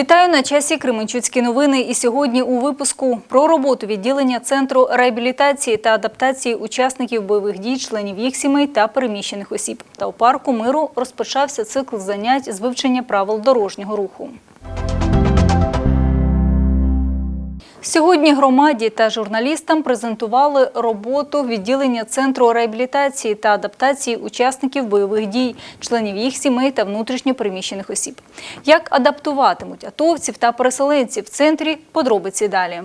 Вітаю на часі Кременчуцькі новини. І сьогодні у випуску про роботу відділення центру реабілітації та адаптації учасників бойових дій, членів їх сімей та переміщених осіб. Та у парку миру розпочався цикл занять з вивчення правил дорожнього руху. Сьогодні громаді та журналістам презентували роботу відділення центру реабілітації та адаптації учасників бойових дій, членів їх сімей та внутрішньо переміщених осіб. Як адаптуватимуть атовців та переселенців в центрі? Подробиці далі.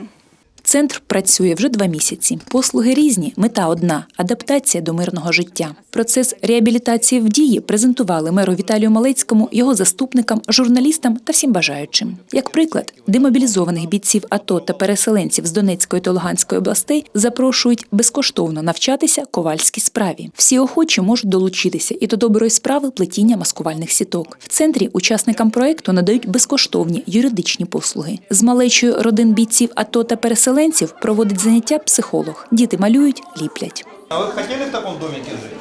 Центр працює вже два місяці. Послуги різні, мета одна адаптація до мирного життя. Процес реабілітації в дії презентували меру Віталію Малецькому, його заступникам, журналістам та всім бажаючим. Як приклад, демобілізованих бійців АТО та переселенців з Донецької та Луганської областей запрошують безкоштовно навчатися ковальській справі. Всі охочі можуть долучитися і до доброї справи плетіння маскувальних сіток. В центрі учасникам проекту надають безкоштовні юридичні послуги. З малечою родин бійців АТО та переселенців проводить заняття психолог. Діти малюють, ліплять. А вы хотели в таком домике жить?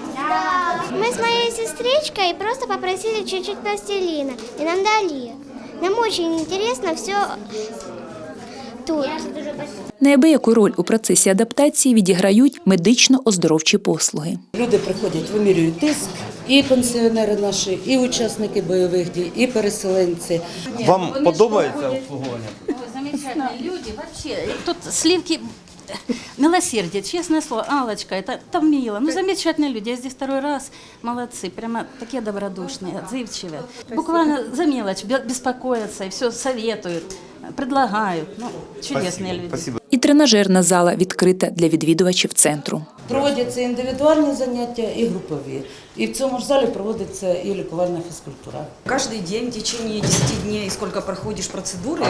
Мы с моей сестричкой просто попросили чуть-чуть пластилина, и нам дали. Нам очень интересно все тут. Неабияку роль у процесі адаптації відіграють медично-оздоровчі послуги. Люди приходять, вимірюють тиск, і пенсіонери наші, і учасники бойових дій, і переселенці. Вам подобається обслуговування? Ой, замечательные люди, вообще. Тут сливки милосердие, честное слово. Аллочка, это, это мило. Ну, замечательные люди. Я здесь второй раз. Молодцы. Прямо такие добродушные, отзывчивые. Буквально за мелочь бе- беспокоятся и все советуют, предлагают. Ну, чудесные люди. Спасибо. І тренажерна зала відкрита для відвідувачів центру. Проводяться індивідуальні заняття і групові. І в цьому ж залі проводиться і лікувальна фізкультура. Каждый день в течение 10 дней, сколько проходишь процедуры,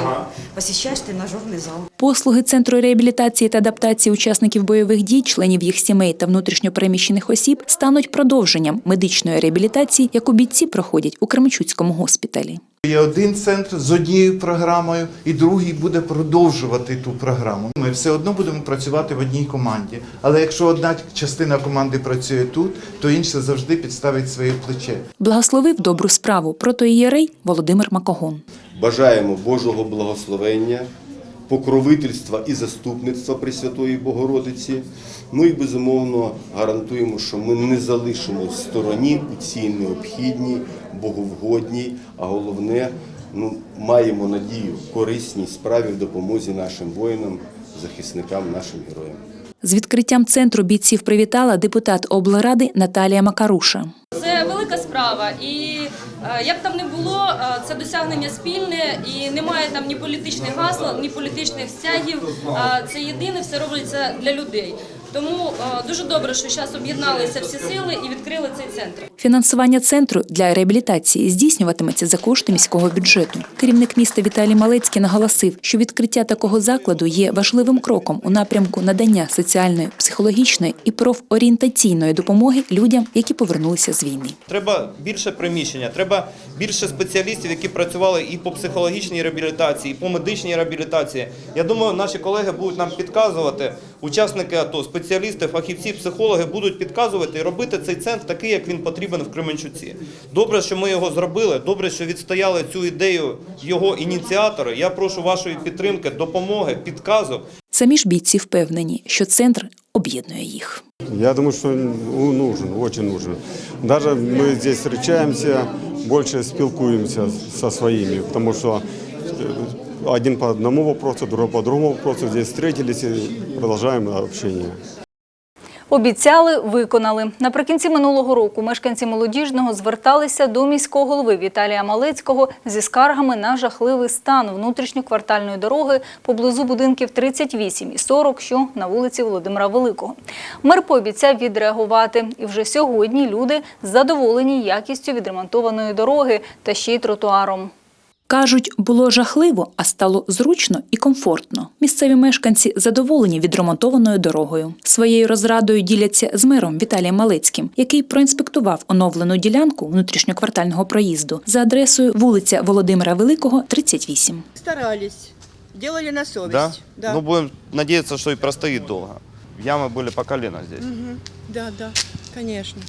посещаешь тренажерный зал. Послуги центру реабілітації та адаптації учасників бойових дій, членів їх сімей та внутрішньопереміщених осіб стануть продовженням медичної реабілітації, яку бійці проходять у Кременчуцькому госпіталі. Є один центр з однією програмою, і другий буде продовжувати ту програму. Ми все одно будемо працювати в одній команді. Але якщо одна частина команди працює тут, то інша завжди підставить своє плече. Благословив добру справу протоієрей Володимир Макогон. Бажаємо Божого благословення, покровительства і заступництва Пресвятої Богородиці. Ну і безумовно гарантуємо, що ми не залишимось в стороні у цій необхідній, боговгодній, а головне, ну, маємо надію корисній справі в допомозі нашим воїнам, захисникам, нашим героям. З відкриттям центру бійців привітала депутат облради Наталія Макаруша. Це велика справа, і е, як там не було, е, це досягнення спільне, і немає там ні політичних гасла, ні політичних стягів. Е, Це єдине, все робиться для людей. Тому е, дуже добре, що зараз об'єдналися всі сили і відкрили цей центр. Фінансування центру для реабілітації здійснюватиметься за кошти міського бюджету. Керівник міста Віталій Малецький наголосив, що відкриття такого закладу є важливим кроком у напрямку надання соціальної, психологічної і профорієнтаційної допомоги людям, які повернулися з війни. Треба більше приміщення, треба більше спеціалістів, які працювали і по психологічній реабілітації, і по медичній реабілітації. Я думаю, наші колеги будуть нам підказувати, учасники АТО, спеціалісти, фахівці, психологи будуть підказувати і робити цей центр такий, як він потрібен в Кременчуці. Добре, що ми його зробили. Добре, що відстояли цю ідею його ініціатори. Я прошу вашої підтримки, допомоги, підказок. Самі ж бійці впевнені, що центр об'єднує їх. Я думаю, что он нужен, очень нужен. Даже мы здесь встречаемся, больше спілкуемся со своими, потому что э, один по одному вопросу, другой по другому вопросу. Здесь встретились и продолжаем общение. Обіцяли, виконали. Наприкінці минулого року мешканці молодіжного зверталися до міського голови Віталія Малецького зі скаргами на жахливий стан внутрішньоквартальної дороги поблизу будинків 38 і 40, що на вулиці Володимира Великого. Мер пообіцяв відреагувати. І вже сьогодні люди задоволені якістю відремонтованої дороги та ще й тротуаром. Кажуть, було жахливо, а стало зручно і комфортно. Місцеві мешканці задоволені відремонтованою дорогою. Своєю розрадою діляться з мером Віталієм Малецьким, який проінспектував оновлену ділянку внутрішньоквартального проїзду за адресою вулиця Володимира Великого, 38. Старались, делали на совесть. Да? Да. Ну, будем надеяться, что и простоит долго. Ямы были по колено здесь. Мгм. да, да, конечно.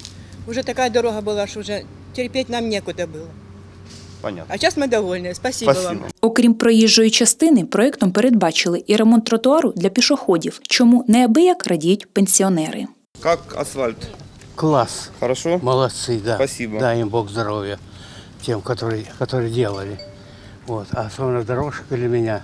Уже такая дорога была, что уже терпеть нам некуда было. Понятно. А сейчас мы довольны. Спасибо, Спасибо. вам. Окрім проїжджої частини, проектом передбачили і ремонт тротуару для пішоходів, чому неабияк радіють пенсіонери. Как асфальт? Класс. Хорошо? Молодцы, да. Спасибо. Дай им Бог здоровья тем, которые, которые делали. Вот. А особенно дорожка для меня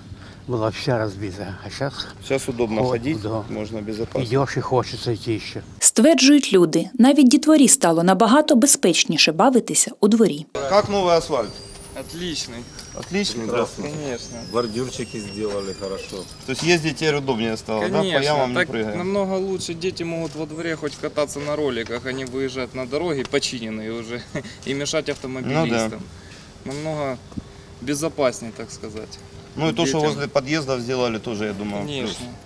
была вообще разбита. А сейчас Сейчас удобно О, ходить, да. можно безопасно. идешь и хочется идти еще. Стверджують люди, навіть дітворі стало набагато безпечніше бавитися у дворі. Как новый асфальт? Отличный. Отличный, Конечно. Бордюрчики сделали хорошо. То есть ездить теперь удобнее стало, да? По Конечно. ямам не Так прыгаем. намного лучше дети могут во дворе хоть кататься на роликах, а не выезжать на дороги, починенные уже, и мешать автомобилистам. Намного безопаснее, так сказать. Ну и то, что Детям. возле подъездов сделали, тоже, я думаю, плюс. Конечно.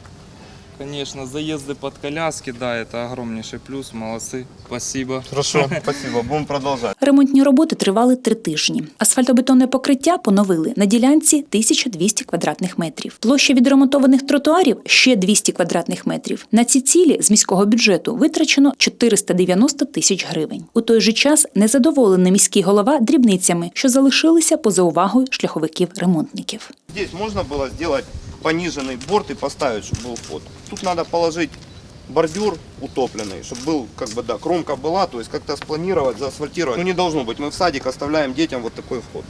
Конечно, заезды под коляски, да, это огромнейший плюс, молодцы, спасибо. Хорошо, спасибо, будем продолжать. Ремонтні роботи тривали три тижні. Асфальтобетонне покриття поновили на ділянці 1200 квадратних метрів. Площа відремонтованих тротуарів ще 200 квадратних метрів. На ці цілі з міського бюджету витрачено 490 тисяч гривень. У той же час незадоволений міський голова дрібницями, що залишилися поза увагою шляховиків-ремонтників. Здесь можно было сделать пониженный борт и поставить, чтобы был вход. Тут надо положить бордюр утопленный, чтобы был, как бы, да, кромка была, то есть как-то спланировать, заасфальтировать. Ну не должно быть, мы в садик оставляем детям вот такой вход.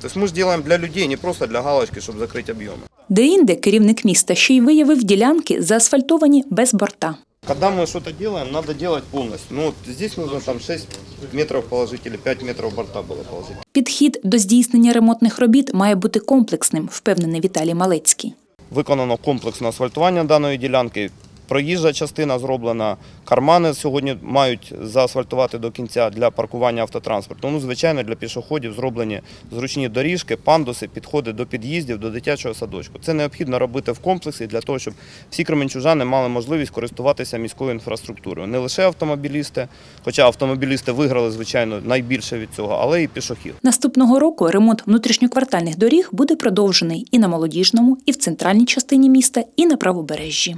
То есть мы же делаем для людей, не просто для галочки, чтобы закрыть объемы. Деінде керівник міста ще й виявив ділянки заасфальтовані без борта. Когда мы что-то делаем, надо делать полностью. Ну вот здесь нужно там 6 метров положить или 5 метров борта было положить. Підхід до здійснення ремонтних робіт має бути комплексним, впевнений Віталій Малецький. Виконано комплексне асфальтування даної ділянки. Проїжджа частина зроблена, кармани сьогодні мають заасфальтувати до кінця для паркування автотранспорту. Ну, звичайно, для пішоходів зроблені зручні доріжки, пандуси, підходи до під'їздів, до дитячого садочку. Це необхідно робити в комплексі для того, щоб всі кременчужани мали можливість користуватися міською інфраструктурою. Не лише автомобілісти, хоча автомобілісти виграли, звичайно, найбільше від цього, але і пішохід. Наступного року ремонт внутрішньоквартальних доріг буде продовжений і на молодіжному, і в центральній частині міста, і на правобережжі.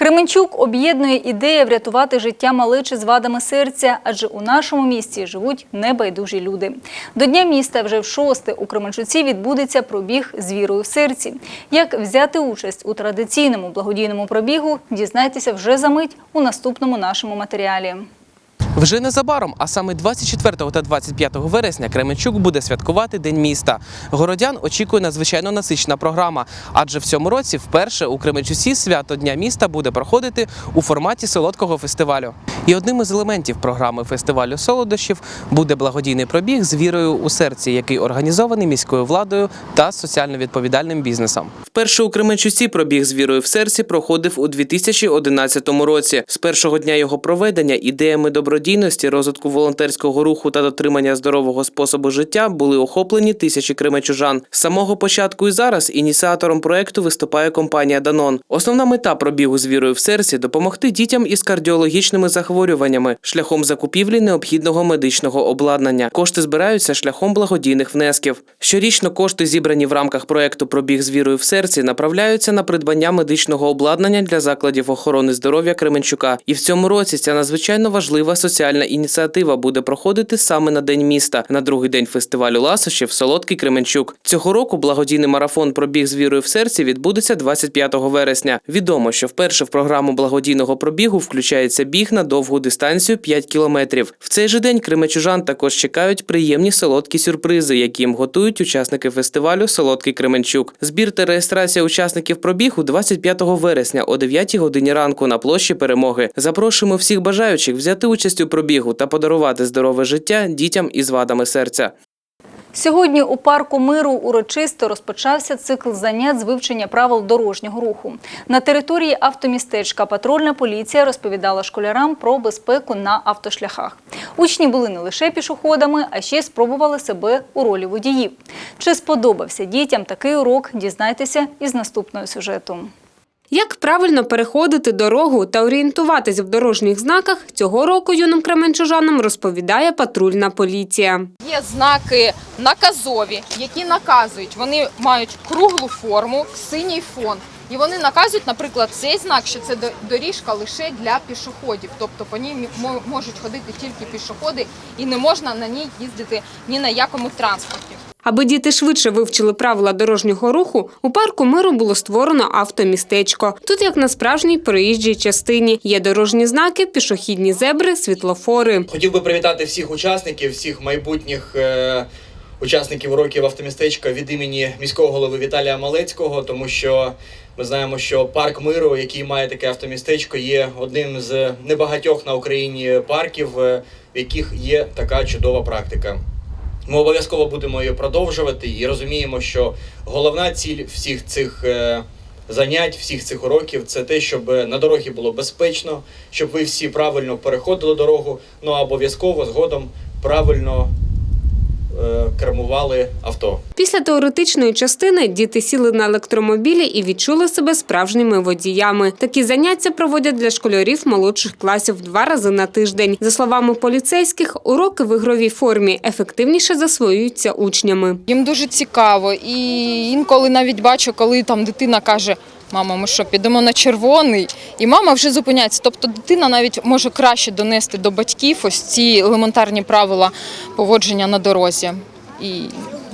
Кременчук об'єднує ідея врятувати життя малечі з вадами серця, адже у нашому місті живуть небайдужі люди. До Дня міста вже в шосте у Кременчуці відбудеться пробіг з вірою в серці. Як взяти участь у традиційному благодійному пробігу, дізнайтеся вже за мить у наступному нашому матеріалі. Вже незабаром, а саме 24 та 25 вересня, Кременчук буде святкувати День міста. Городян очікує надзвичайно насичена програма, адже в цьому році вперше у Кременчусі свято Дня міста буде проходити у форматі солодкого фестивалю. І одним із елементів програми фестивалю солодощів буде благодійний пробіг з вірою у серці, який організований міською владою та соціально відповідальним бізнесом. Вперше у Кременчуці пробіг з вірою в серці проходив у 2011 році. З першого дня його проведення ідеями добродійності, розвитку волонтерського руху та дотримання здорового способу життя були охоплені тисячі кременчужан. З самого початку і зараз ініціатором проекту виступає компанія Данон. Основна мета пробігу з вірою в серці допомогти дітям із кардіологічними захворюваннями шляхом закупівлі необхідного медичного обладнання. Кошти збираються шляхом благодійних внесків. Щорічно кошти, зібрані в рамках проекту Пробіг з вірою в серці, направляються на придбання медичного обладнання для закладів охорони здоров'я Кременчука. І в цьому році ця надзвичайно важлива соціальна ініціатива буде проходити саме на день міста, на другий день фестивалю ласощів Солодкий Кременчук. Цього року благодійний марафон Пробіг з вірою в серці відбудеться 25 вересня. Відомо, що вперше в програму благодійного пробігу включається біг на довгу дистанцію 5 кілометрів. В цей же день кременчужан також чекають приємні солодкі сюрпризи, які їм готують учасники фестивалю Солодкий Кременчук. Збір та реєстрація учасників пробігу 25 вересня о 9 годині ранку на площі Перемоги. Запрошуємо всіх бажаючих взяти участь у пробігу та подарувати здорове життя дітям із вадами серця. Сьогодні у парку миру урочисто розпочався цикл занять з вивчення правил дорожнього руху. На території автомістечка патрульна поліція розповідала школярам про безпеку на автошляхах. Учні були не лише пішоходами, а ще й спробували себе у ролі водіїв. Чи сподобався дітям такий урок? Дізнайтеся із наступного сюжету. Як правильно переходити дорогу та орієнтуватись в дорожніх знаках, цього року юним кременчужанам розповідає патрульна поліція. Є знаки наказові, які наказують. Вони мають круглу форму, синій фон. І вони наказують, наприклад, цей знак, що це до- доріжка лише для пішоходів. Тобто по ній можуть ходити тільки пішоходи і не можна на ній їздити ні на якому транспорті. Аби діти швидше вивчили правила дорожнього руху, у парку миру було створено автомістечко. Тут, як на справжній проїжджій частині, є дорожні знаки, пішохідні зебри, світлофори. Хотів би привітати всіх учасників, всіх майбутніх е, учасників уроків автомістечка від імені міського голови Віталія Малецького, тому що ми знаємо, що парк миру, який має таке автомістечко, є одним з небагатьох на Україні парків, е, в яких є така чудова практика. Ми обов'язково будемо її продовжувати і розуміємо, що головна ціль всіх цих е, занять, всіх цих уроків це те, щоб на дорогі було безпечно, щоб ви всі правильно переходили дорогу, ну а обов'язково згодом правильно кермували авто. Після теоретичної частини діти сіли на електромобілі і відчули себе справжніми водіями. Такі заняття проводять для школярів молодших класів два рази на тиждень. За словами поліцейських, уроки в ігровій формі ефективніше засвоюються учнями. Їм дуже цікаво, і інколи навіть бачу, коли там дитина каже. Мама, ми що, підемо на червоний? І мама вже зупиняється. Тобто дитина навіть може краще донести до батьків ось ці елементарні правила поводження на дорозі. І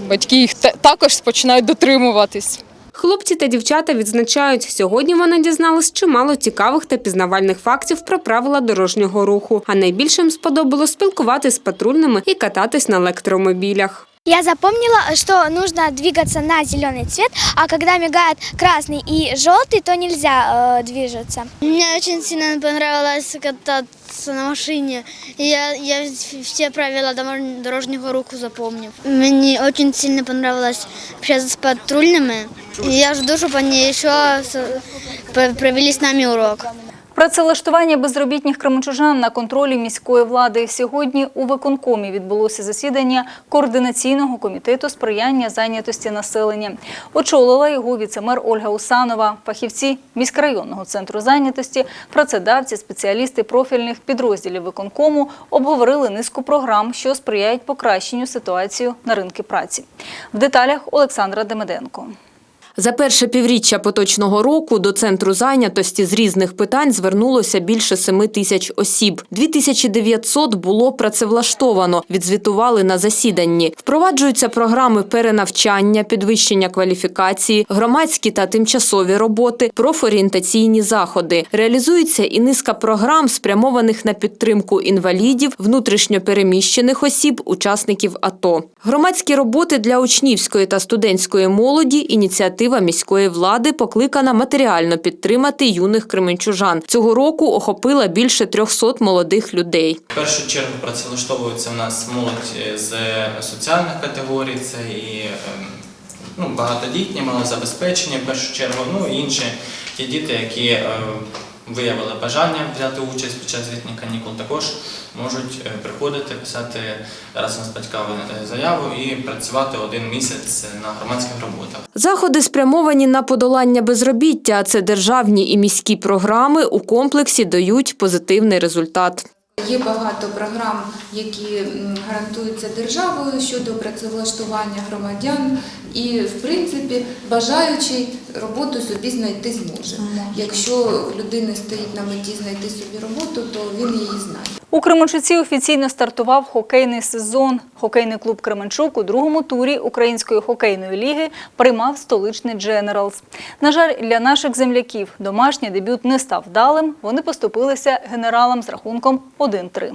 батьки їх та- також починають дотримуватись. Хлопці та дівчата відзначають, сьогодні вони дізнались чимало цікавих та пізнавальних фактів про правила дорожнього руху. А найбільше їм сподобалось спілкуватись з патрульними і кататись на електромобілях. Я запомнила, что нужно двигаться на зеленый цвет, а когда мигает красный и желтый, то нельзя э, движется. Мне очень сильно понравилось кататься на машине. Я, я все правила дорожного руху запомнил. Мне очень сильно понравилось общаться с патрульными. И я жду, чтобы они еще провели с нами урок. Працевлаштування безробітних кременчужан на контролі міської влади. Сьогодні у виконкомі відбулося засідання координаційного комітету сприяння зайнятості населення. Очолила його віцемер Ольга Усанова, фахівці міськрайонного центру зайнятості, працедавці, спеціалісти профільних підрозділів виконкому обговорили низку програм, що сприяють покращенню ситуації на ринку праці. В деталях Олександра Демеденко. За перше півріччя поточного року до центру зайнятості з різних питань звернулося більше 7 тисяч осіб. 2900 було працевлаштовано, відзвітували на засіданні. Впроваджуються програми перенавчання, підвищення кваліфікації, громадські та тимчасові роботи, профорієнтаційні заходи. Реалізується і низка програм, спрямованих на підтримку інвалідів, внутрішньопереміщених осіб, учасників АТО. Громадські роботи для учнівської та студентської молоді ініціатива міської влади покликана матеріально підтримати юних кременчужан. Цього року охопила більше 300 молодих людей. В першу чергу працевлаштовується в нас молодь з соціальних категорій, це і ем, ну, багатодітні, малозабезпечені в першу чергу, ну і інші ті діти, які е, виявили бажання взяти участь під час літніх канікул, також можуть е, приходити, писати разом з батьками е, заяву і працювати один місяць на громадських роботах. Заходи спрямовані на подолання безробіття. Це державні і міські програми у комплексі дають позитивний результат. Є багато програм, які гарантуються державою щодо працевлаштування громадян, і в принципі бажаючий роботу собі знайти зможе. Якщо людина стоїть на меті знайти собі роботу, то він її знає. У Кременчуці офіційно стартував хокейний сезон. Хокейний клуб Кременчук у другому турі Української хокейної ліги приймав столичний Дженералс. На жаль, для наших земляків домашній дебют не став вдалим. Вони поступилися генералам з рахунком 1-3.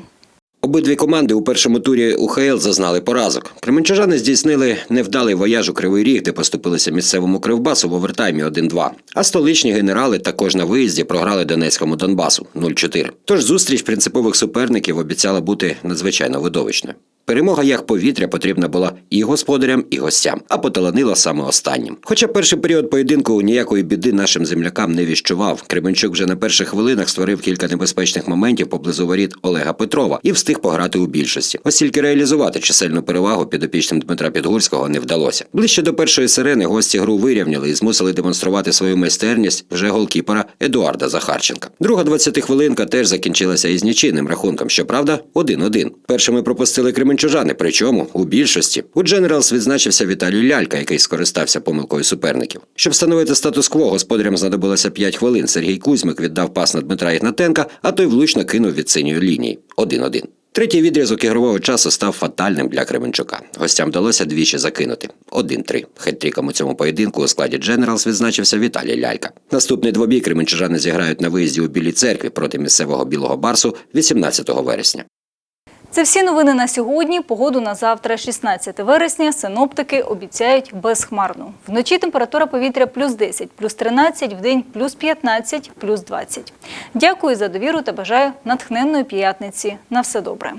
Обидві команди у першому турі УХЛ зазнали поразок. Кременчужани здійснили невдалий вояж у Кривий Ріг, де поступилися місцевому кривбасу в овертаймі 1-2. А столичні генерали також на виїзді програли Донецькому Донбасу 0-4. Тож зустріч принципових суперників обіцяла бути надзвичайно видовищною. Перемога як повітря потрібна була і господарям, і гостям, а поталанила саме останнім. Хоча перший період поєдинку ніякої біди нашим землякам не віщував. Кременчук вже на перших хвилинах створив кілька небезпечних моментів поблизу воріт Олега Петрова і встиг пограти у більшості. Ось тільки реалізувати чисельну перевагу підопічним Дмитра Підгурського не вдалося. Ближче до першої сирени гості гру вирівняли і змусили демонструвати свою майстерність вже голкіпера Едуарда Захарченка. Друга 20 хвилинка теж закінчилася із нічийним рахунком. Щоправда, 1-1. Першими пропустили Кременчук кременчужани, причому у більшості. У Дженералс відзначився Віталій Лялька, який скористався помилкою суперників. Щоб встановити статус-кво, господарям знадобилося 5 хвилин. Сергій Кузьмик віддав пас на Дмитра Ігнатенка, а той влучно кинув від синьої лінії 1-1. Третій відрізок ігрового часу став фатальним для Кременчука. Гостям вдалося двічі закинути 1-3. Хет-тріком у цьому поєдинку у складі Дженералс відзначився Віталій Лялька. Наступний двобій кременчужани зіграють на виїзді у Білій церкві проти місцевого білого барсу 18 вересня. Це всі новини на сьогодні. Погоду на завтра, 16 вересня. Синоптики обіцяють безхмарну. Вночі температура повітря плюс 10, плюс 13, вдень плюс 15, плюс 20. Дякую за довіру та бажаю натхненної п'ятниці. На все добре.